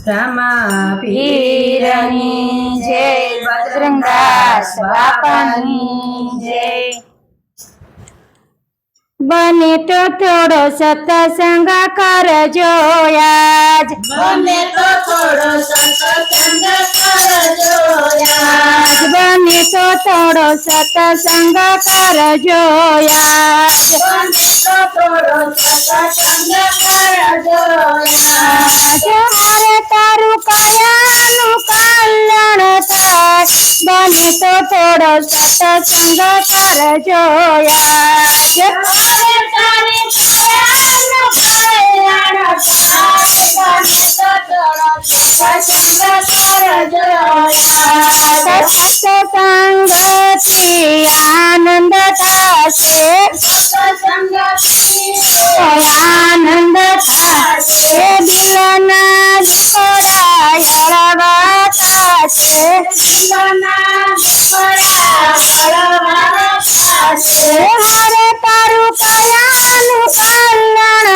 રામા જય બજરંગદાસ બાપાની જય બને તો થોડો સત્સંગ કરજો આજ બને તો થોડો સત્સંગ કરજો આજ બને તો થોડો સત્સંગ કરજો આજ બને તો થોડો સત્સંગ કરજો આજ મને તો થોડો સત્સંગ કરજો સત્સંગથી આનંદ થશે સત્સંગથી આનંદ થશે દિલના દીકરા હળવા થશે હારે તારું કયાનું કલ્યાણ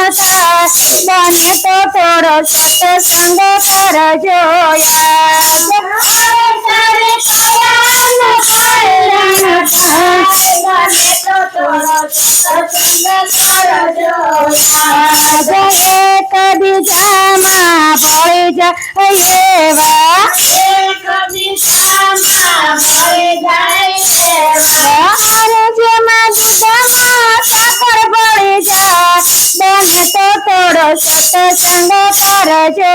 તો થોડો સત્સંગ કરજો આજે એક જેમાં દૂધમાં સાકર ભળી જાય બને તો થોડો સત્સંગ કરજો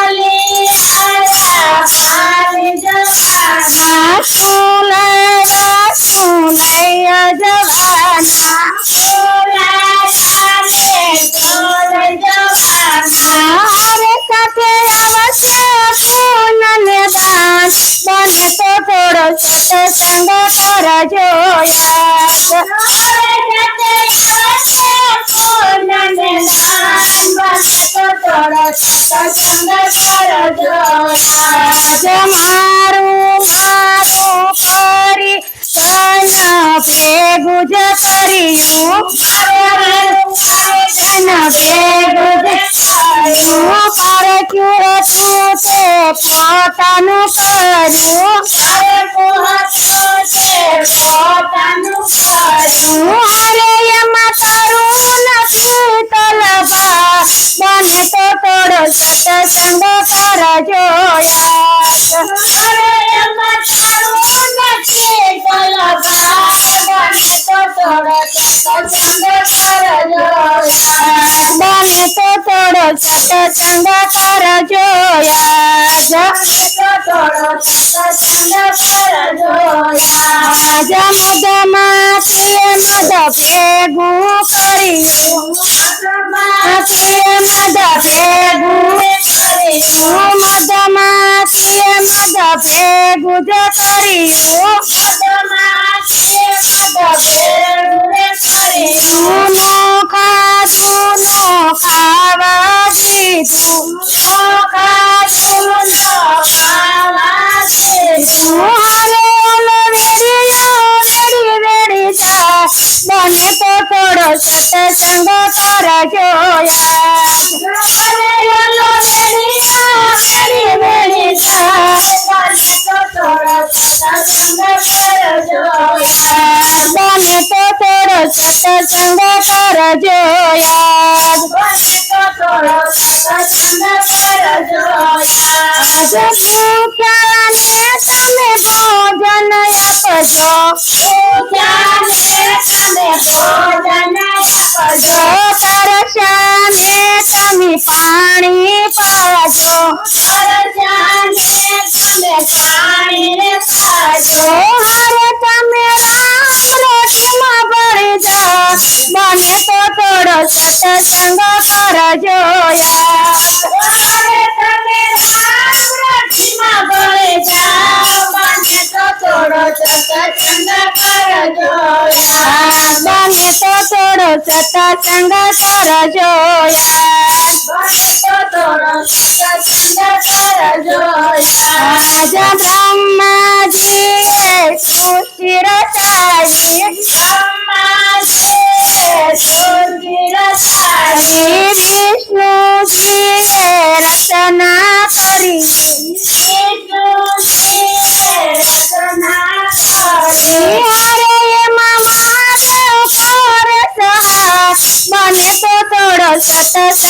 ભેગું જ કર્યું તન ભેગું જ કર્યું પારખ્યું તું તે પોતાનું કર્યું હું હારે એમાં કરું નથી તલબા બને તો થોડો સતસંગ કરજો બને તો થોડો સત્સંગ કરજો ભેગું કર્યું મધ ભેગું જ કર્યું હું કરજો ભોજન આપજો. ભૂખ્યાને તમે ભોજન આપજો. સત્સંગ આ બને તો થોડો સતસંગ કરજો યાદ બને તો થોડો સત્સંગ કરજો આજ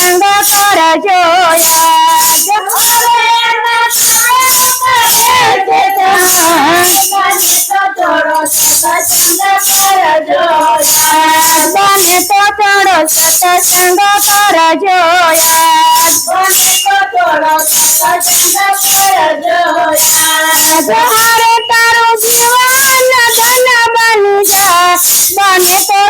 સત્સંગ કરજો બને તો થોડો સતસંગ કરજો હરે તારું જીવન ધન બની જા બને તો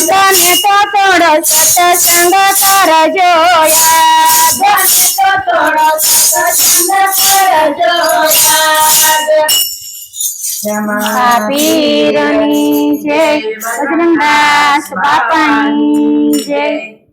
બને તો થોડો સત્સંગ કરજો બાપાની જય